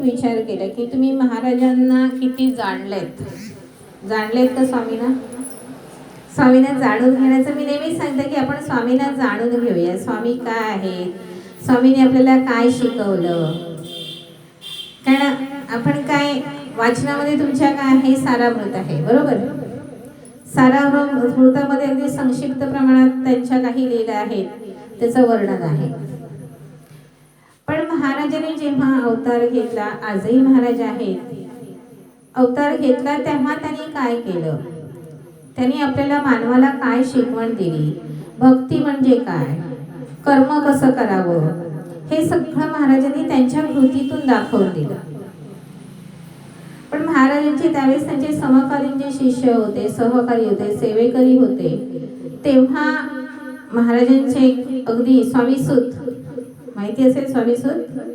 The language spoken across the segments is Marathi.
एक विचार केला की तुम्ही महाराजांना किती जाणलेत? जाणलेत का स्वामींना? स्वामींना जाणून घेण्याचं मी नेहमीच सांगते की आपण स्वामींना जाणून घेऊया. स्वामी काय आहेत? स्वामीने आपल्याला काय शिकवलं? कारण आपण काय वाचनामध्ये तुमच्या काय आहे? सारामृत आहे. बरोबर? सारामृतामध्ये अगदी संक्षिप्त प्रमाणात त्यांच्या काही लिहिल्या आहेत. त्याचं वर्णन आहे. महाराजांनी जेव्हा अवतार घेतला आजही महाराज आहेत. अवतार घेतला तेव्हा त्यांनी काय केलं? त्यांनी आपल्याला मानवाला काय शिकवण दिली? भक्ती म्हणजे काय? कर्म कसं करावं? हे सगळं महाराजांनी त्यांच्या कृतीतून दाखवून दिलं. पण महाराजांचे त्यावेळेस त्यांचे समकालीन जे शिष्य होते सहकारी होते सेवेकरी होते तेव्हा महाराजांचे अगदी स्वामीसूत माहिती असेल स्वामीसूत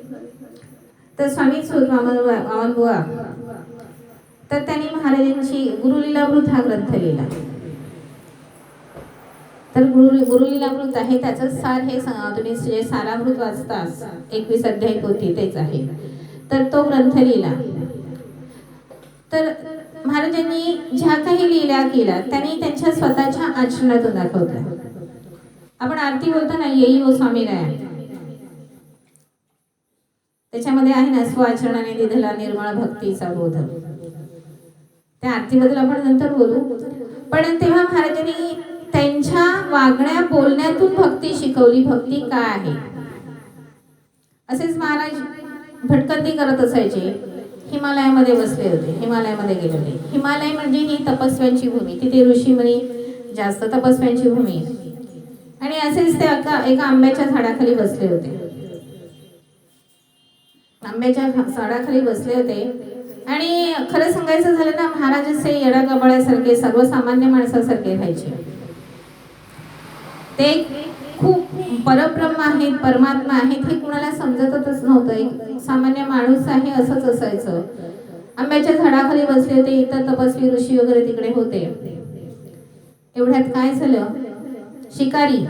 तर स्वामी सूत वामन बुवा तर त्यांनी महाराजांची गुरुलीलामृत हा ग्रंथ लिहिला. तर गुरु गुरुलीलामृत आहे त्याचं सार हे तुम्ही जे सारामृत वाचता एकवीस अध्याय होती तेच आहे. तर तो ग्रंथ लिहिला. तर महाराजांनी ज्या काही लीला केल्या त्यांनी त्यांच्या स्वतःच्या आचरणातून दाखवल्या आपण आरती बोलतो ना येई हो ओ स्वामी राया त्याच्यामध्ये आहे ना स्वाचरणाने दिधला निर्मळ भक्तीचा बोध. त्या आरतीबद्दल आपण नंतर बोलू. पण तेव्हा महाराजांनी त्यांच्या वागण्या बोलण्यातून भक्ती शिकवली. भक्ती काय आहे? असेच महाराज भटकंती करत असायचे. हिमालयामध्ये बसले होते. हिमालयामध्ये गेलेले हिमालय म्हणजे ही तपस्व्यांची भूमी. तिथे ऋषीमुनी जास्त तपस्व्यांची भूमी. आणि असेच ते एका आंब्याच्या झाडाखाली बसले होते. आंब्याच्या झाडाखाली बसले होते. आणि खरं सांगायचं झालं ना महाराज असे येडा सर्वसामान्य माणसासारखे राहायचे. ते खूप परब्रह्म आहेत परमात्मा आहेत हे कुणाला समजतच नव्हतं. एक सामान्य माणूस आहे असंच असायचं. आंब्याच्या झाडाखाली बसले होते इतर तपस्वी ऋषी वगैरे तिकडे होते. एवढ्यात काय झालं? शिकारी.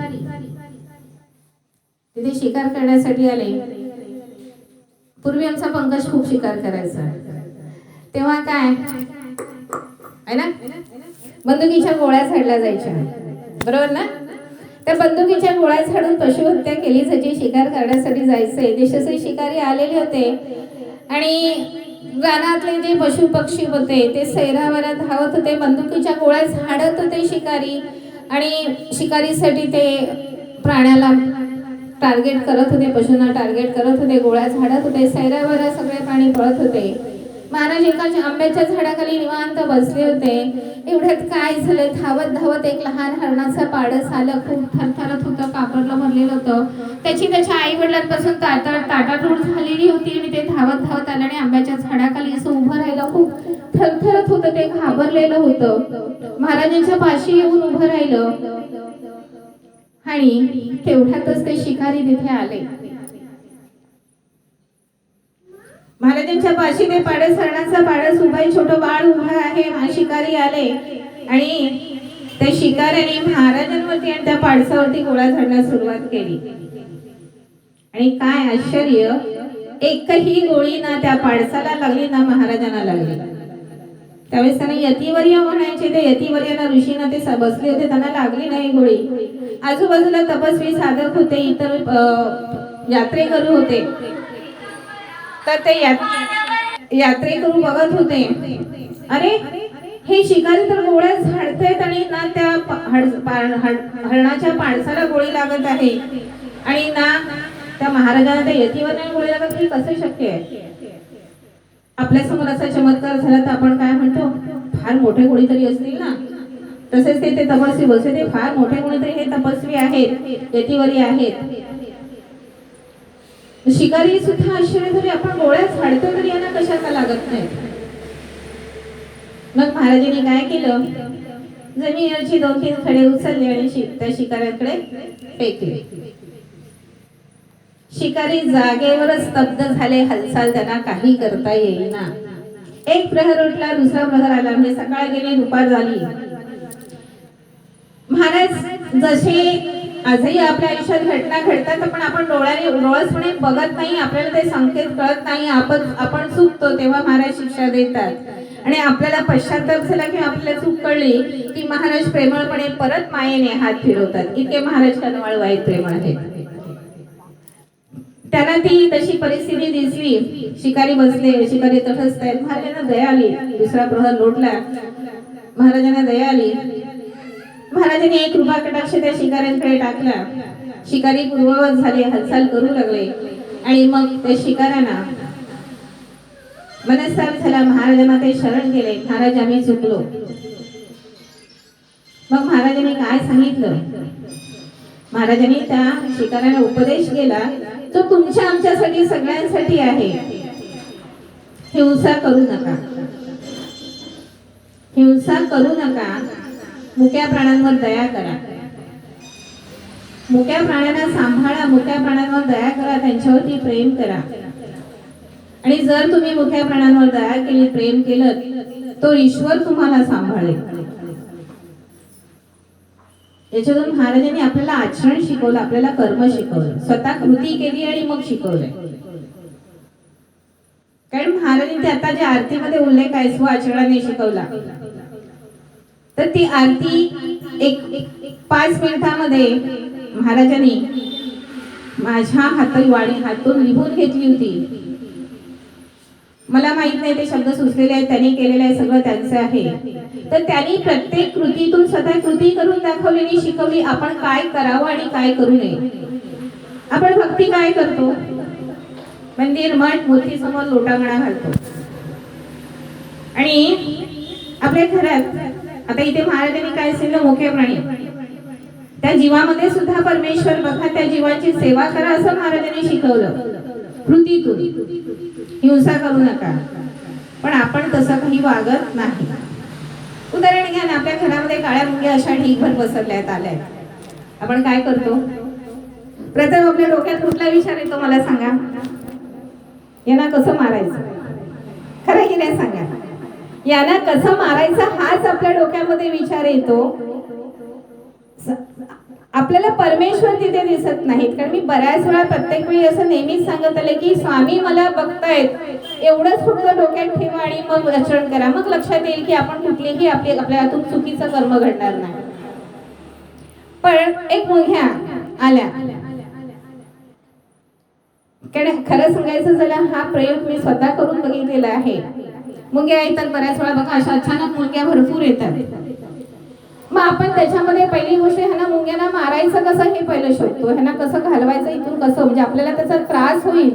तिथे शिकार करण्यासाठी आले. पूर्वी आमचा पंकज खूप शिकार करायचा. तेव्हा काय? आहे ना? बंदुकीच्या गोळ्या झाडल्या जायच्या. बरोबर ना? त्या बंदुकीच्या गोळ्या झाडून पशुहत्या केली जायची शिकार करण्यासाठी जायचंय देशाचे शिकारी आलेले होते. आणि रानातले जे पशु पक्षी होते ते सैरावरा धावत होते बंदुकीच्या गोळ्या झाडत होते शिकारी. आणि शिकारीसाठी ते प्राण्याला टार्गेट करत होते पशूंना टार्गेट करत होते गोळ्या झाडत होते सैरावरा सगळे प्राणी पळत होते. महाराज एका आंब्याच्या झाडाखाली निवांत बसले होते. एवढ्यात काय झालं? धावत धावत एक लहान हरणाचं पाडस आलं. खूप थरथरत होतं कापरलं भरलेलं होतं. त्याची त्याच्या आई वडिलांपासून ताटा ताटातूड झालेली होती आणि ते धावत धावत आलं आणि आंब्याच्या झाडाखाली असं उभं राहिलं. खूप थरथरत होतं ते घाबरलेलं होतं. महाराजांच्या पाशी येऊन उभं राहिलं. आणि तेवढ्यातच ते शिकारी तिथे आले. महाराजांच्या पाशी ते पाडस हरणाचा पाडस उभाई आहे छोटं बाळ उभा आहे शिकारी आले. आणि त्या शिकाऱ्याने महाराजांवरती आणि त्या पाडसावरती गोळा झाडण्यास सुरुवात केली. आणि काय आश्चर्य एकही गोळी ना त्या पाडसाला लागली ना महाराजांना लागली. त्यावेळेस त्यांना यतिवर्य म्हणायचे ते यतिवर्याला ऋषीनं ते स- बसले होते त्यांना लागली नाही गोळी. आजूबाजूला तपस्वी साधक होते इतर यात्रेकरू होते. तर ते यात्रेकरू बघत होते. अरे हे शिकारी तर गोळ्या झाडतायत आणि ना त्या हरणाच्या पाणसाला गोळी लागत आहे. आणि ना त्या महाराजांना त्या यतीवर गोळी लागत हे कसं शक्य आहे? आपल्यासमोर असा चमत्कार झाला तर आपण काय म्हणतो? फार मोठे कोणीतरी असतील ना? तसेच ते ते तपस्वी बसले ते फार मोठे कोणीतरी हे तपस्वी आहेत यतीवरी आहेत. शिकारी सुद्धा आश्चर्य तरी आपण गोळ्या झाडतो तरी यांना कशाचा लागत नाही? मग महाराजांनी काय केलं? जमिनीवरची दोन तीन खडे उचलले आणि त्या शिकाऱ्याकडे फेकले. शिकारी जागेवरच स्तब्ध झाले हालचाल त्यांना काही करता येईना. एक प्रहर उठला दुसरा प्रहर आला म्हणजे सकाळ गेली दुपार झाली. महाराज जसे आजही आपल्या आयुष्यात घटना घडतात पण आपण डोळ्याने डोळसपणे बघत नाही आपल्याला ते संकेत कळत नाही आपण आपण चुकतो तेव्हा महाराज शिक्षा देतात. आणि आपल्याला पश्चाताप झाला की आपल्याला चूक कळली की महाराज प्रेमळपणे परत मायेने हात फिरवतात. इतके महाराज कनवाळ वाईट प्रेमळ आहेत. त्यांना ती तशी परिस्थिती दिसली. शिकारी बसले शिकारी तटस्थ आहेत. महाराजांना दया आली. दुसरा प्रहर लोटला. महाराजांना दया आली. महाराजांनी एक रुपा कटाक्ष त्या शिकाऱ्यांकडे टाकला. शिकारी पूर्ववत झाले हालचाल करू लागले. आणि मग त्या शिकाऱ्यांना मनस्ताप झाला. महाराजांना ते शरण गेले. महाराज आम्ही चुकलो. मग महाराजांनी काय सांगितलं? महाराजांनी त्या शिकाऱ्यांना उपदेश केला. तो तुमच्या आमच्यासाठी सगळ्यांसाठी आहे. हिंसा करू नका. हिंसा करू नका. मुक्या प्राण्यांवर दया करा. मुक्या प्राण्यांना सांभाळा मुक्या प्राण्यांवर दया करा त्यांच्यावरती प्रेम करा. आणि जर तुम्ही मुख्या प्राण्यांवर दया केली प्रेम केलं तो ईश्वर तुम्हाला सांभाळेल. याच्यातून महाराजांनी आपल्याला आचरण शिकवलं आपल्याला कर्म शिकवलं. स्वतः कृती केली आणि मग शिकवलंय. कारण महाराजांनी ते आता ज्या आरतीमध्ये उल्लेख आहे स्व आचरणाने शिकवला. तर ती आरती एक पाच मिनिटामध्ये महाराजांनी माझ्या हातून वाणी हातून लिहून घेतली होती. मला माहीत नाही ते शब्द सुचलेले आहेत त्यांनी केलेले आहे सगळं त्यांचं आहे. तर त्यांनी प्रत्येक कृतीतून स्वतः कृती करून दाखवलेली शिकवली आपण काय करावं आणि काय करू नये. आपण भक्ती काय करतो? मंदिर मठ मूर्ती समोर लोटांगणा घालतो. आणि आपल्या घरात आता इथे महाराजांनी काय सांगितलं मोठे प्राणी. त्या जीवामध्ये सुद्धा परमेश्वर बघा त्या जीवाची सेवा करा असं महाराजांनी शिकवलं. कृतीतून. हिंसा करू नका. पण आपण तसं काही वागत नाही. उदाहरण घ्या ना आपल्या घरामध्ये काळ्या मुंग्या अशा ढीकभर पसरल्यात आल्या आपण काय करतो? प्रथम आपल्या डोक्यात कुठला विचार येतो मला सांगा? यांना कसं मारायचं? खरं की नाही सांगा? यांना कसं मारायचं हाच आपल्या डोक्यामध्ये विचार येतो. स- आपल्याला परमेश्वर तिथे दिसत नाहीत. कारण मी बऱ्याच वेळा प्रत्येक वेळी असं नेहमीच सांगत आले की स्वामी मला बघतायत. एवढंच फक्त डोक्यात ठेवा आणि मग आचरण करा. मग लक्षात येईल की आपण कुठलीही आपली आपल्या हातून चुकीचं कर्म घडणार नाही. पण एक मुंग्या आल्या. कारण खरं सांगायचं झालं हा प्रयोग मी स्वतः करून बघितलेला आहे. मुंग्या येतात बऱ्याच वेळा बघा अशा अचानक मुलग्या भरपूर येतात. मग आपण त्याच्यामध्ये पहिली गोष्ट ह्यांना मुंग्यांना मारायचं कसं हे पहिलं शोधतो. ह्यांना कसं घालवायचं इथून कसं? म्हणजे आपल्याला त्याचा त्रास होईल.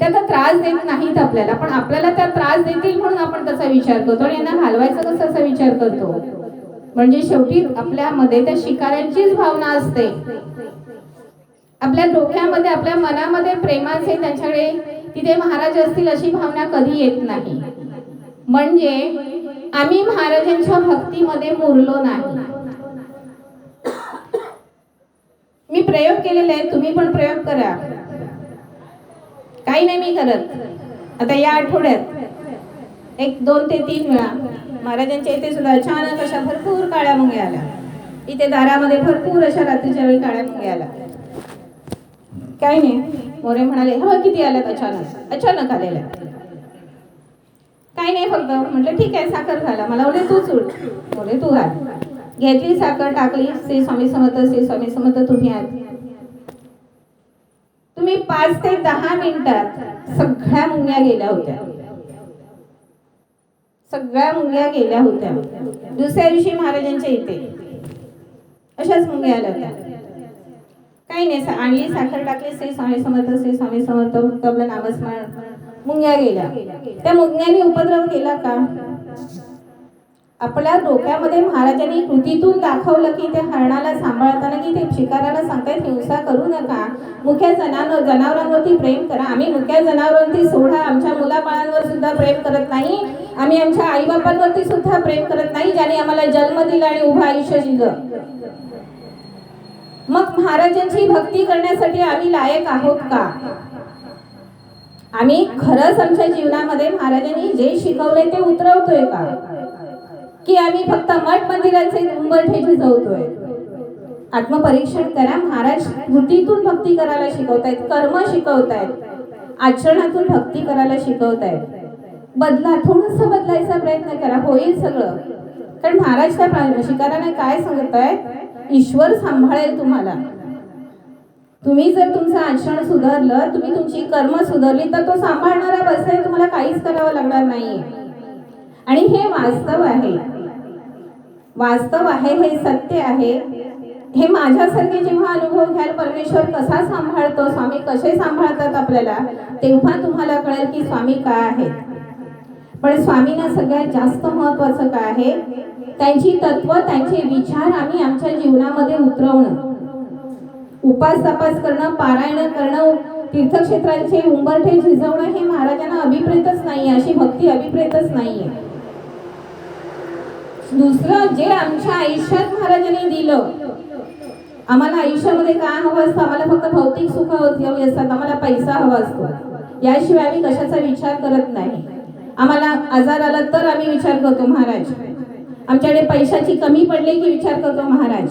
त्याचा त्रास देत नाहीत आपल्याला पण आपल्याला त्या त्रास देतील म्हणून आपण त्याचा विचार करतो आणि यांना घालवायचं कसं असा विचार करतो. म्हणजे शेवटी आपल्यामध्ये त्या शिकाऱ्यांचीच भावना असते. आपल्या डोक्यामध्ये आपल्या मनामध्ये प्रेमाचे त्यांच्याकडे तिथे महाराज असतील अशी भावना कधी येत नाही. म्हणजे आम्ही महाराजांच्या भक्तीमध्ये मुरलो नाही. मी प्रयोग केलेले आहेत तुम्ही पण प्रयोग करा. काही नाही मी करत. आता या आठवड्यात एक दोन ते तीन वेळा महाराजांच्या इथे सुद्धा अचानक अशा भरपूर काळ्या मुंग्या आल्या. इथे दारामध्ये भरपूर अशा रात्रीच्या वेळी काळ्या मुंग्या आल्या. काही नाही. मोरे म्हणाले हवं किती आल्यात अचानक? अचानक आलेल्या. काही नाही फक्त. म्हटलं ठीक आहे साखर घाला मला बोलले तू चूड बोले तू घाल. घेतली साखर टाकली. श्री स्वामी समर्थ श्री स्वामी समर्थ तुम्ही आहात. तुम्ही पाच ते दहा मिनिटात सगळ्या मुंग्या गेल्या होत्या. सगळ्या मुंग्या गेल्या होत्या. दुसऱ्या दिवशी महाराजांच्या इथे. अशाच मुंग्या आल्या होत्या. काही नाही आणली साखर टाकली. श्री स्वामी समर्थ श्री स्वामी समर्थ आपलं नामस्मरण मुंग्या गेल्या. त्या मुंग्यांनी उपद्रव केला का? आपल्या डोक्यामध्ये महाराजांनी कृतीतून दाखवलं की ते हरणाला सांभाळताना की ते शिकाराला सांगतायत हिंसा करू नका. मुख्या जनावर जनावरांवरती प्रेम करा. आम्ही मुख्या जनावरांवरती सोडा. आमच्या मुलाबाळांवर सुद्धा प्रेम करत नाही. आम्ही आमच्या आईबापांवरती सुद्धा प्रेम करत नाही ज्याने आम्हाला जन्म दिला आणि उभं आयुष्य दिलं. मग महाराजांची भक्ती करण्यासाठी आम्ही लायक आहोत का? आम्ही खरंच आमच्या जीवनामध्ये महाराजांनी जे शिकवले ते उतरवतोय का? की आम्ही फक्त मठ मंदिराचे उंबरठे जवतोय आत्मपरीक्षण करा महाराज कृतीतून भक्ती करायला शिकवतायत कर्म शिकवतायत आचरणातून भक्ती करायला शिकवतायत. बदला थोडस बदलायचा प्रयत्न करा होईल सगळं. कारण महाराज त्या शिकाराने काय सांगत ईश्वर सांभाळेल तुम्हाला. तुम्ही जर तुमचं आचरण सुधारलं तुम्ही तुमची कर्म सुधारली तर तो सांभाळणारा बसलाय तुम्हाला काहीच करावं लागणार नाहीये. आणि हे वास्तव आहे. वास्तव आहे हे सत्य आहे. हे माझ्यासारखे जेव्हा अनुभव घ्याल परमेश्वर कसा सांभाळतो स्वामी कसे सांभाळतात आपल्याला तेव्हा तुम्हाला कळेल की स्वामी काय आहेत. पण स्वामींना सगळ्यात जास्त महत्वाचं काय आहे? त्यांची तत्व त्यांचे विचार आम्ही आमच्या जीवनामध्ये उतरवणं. उपास तपास करणं पारायण करणं तीर्थक्षेत्रांचे उंबरठे झिजवणं हे महाराजांना अभिप्रेतच नाही अशी भक्ती अभिप्रेतच नाहीये. दुसरं जे आमच्या आयुष्यात महाराजांनी दिलं आम्हाला आयुष्यामध्ये काय हवं असतं? आम्हाला फक्त भौतिक सुख हवी असतात आम्हाला पैसा हवा असतो. याशिवाय आम्ही कशाचा विचार करत नाही. आम्हाला आजार आला तर आम्ही विचार करतो महाराज आमच्याकडे पैशाची कमी पडली की विचार करतो महाराज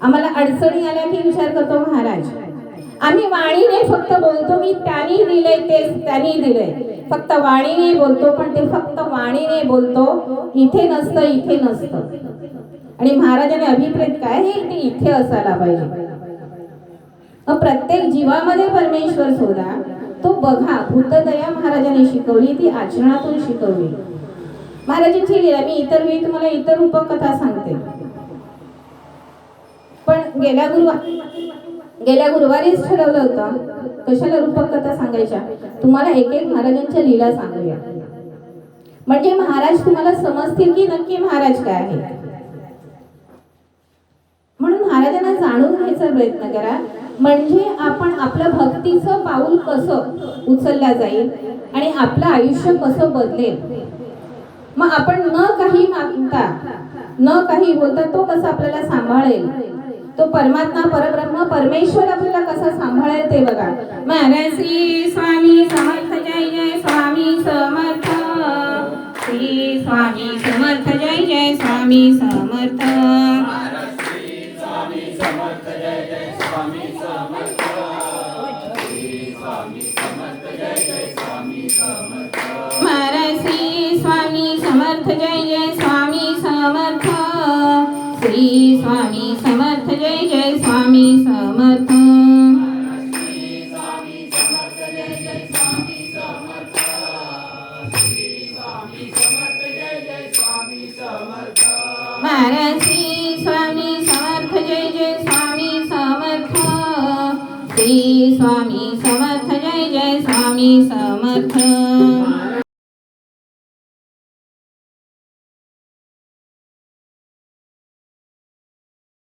आम्हाला अडचणी आल्या की विचार करतो महाराज आम्ही वाणीने फक्त बोलतो की त्यांनी दिलंय तेच त्यांनी दिलंय. फक्त वाणीने बोलतो पण ते फक्त वाणीने बोलतो इथे नसतं इथे नसतं. आणि महाराजाने अभिप्रेत काय हे ते इथे असायला पाहिजे. मग प्रत्येक जीवामध्ये परमेश्वर शोधा तो बघा भूतदया महाराजांनी शिकवली ती आचरणातून शिकवली. महाराजांची लिहिला मी इतर वेळी तुम्हाला इतर उपकथा सांगते. पण गेल्या गुरुवार गेल्या गुरुवारीच ठरवलं होतं. कशाला रूपक कथा सांगायच्या? तुम्हाला एक एक महाराजांच्या लीला सांगूया. म्हणजे महाराज तुम्हाला समजतील की नक्की महाराज काय आहे? म्हणून महाराजांना जाणून घ्यायचा प्रयत्न करा. म्हणजे आपण आपलं भक्तीचं पाऊल कसं उचलल्या जाईल आणि आपलं आयुष्य कसं बदलेल? मग आपण न काही मागता न काही बोलता तो कसा आपल्याला सांभाळेल? तो परमात्मा परब्रह्म परमेश्वर आपल्याला कसा सांभाळेल ते बघा. महाराज श्री स्वामी समर्थ जय जय स्वामी समर्थ. श्री स्वामी समर्थ जय जय स्वामी समर्थ. श्री स्वामी समर्थ जय जय स्वामी समर्थ. श्री स्वामी स्वामी समर्थ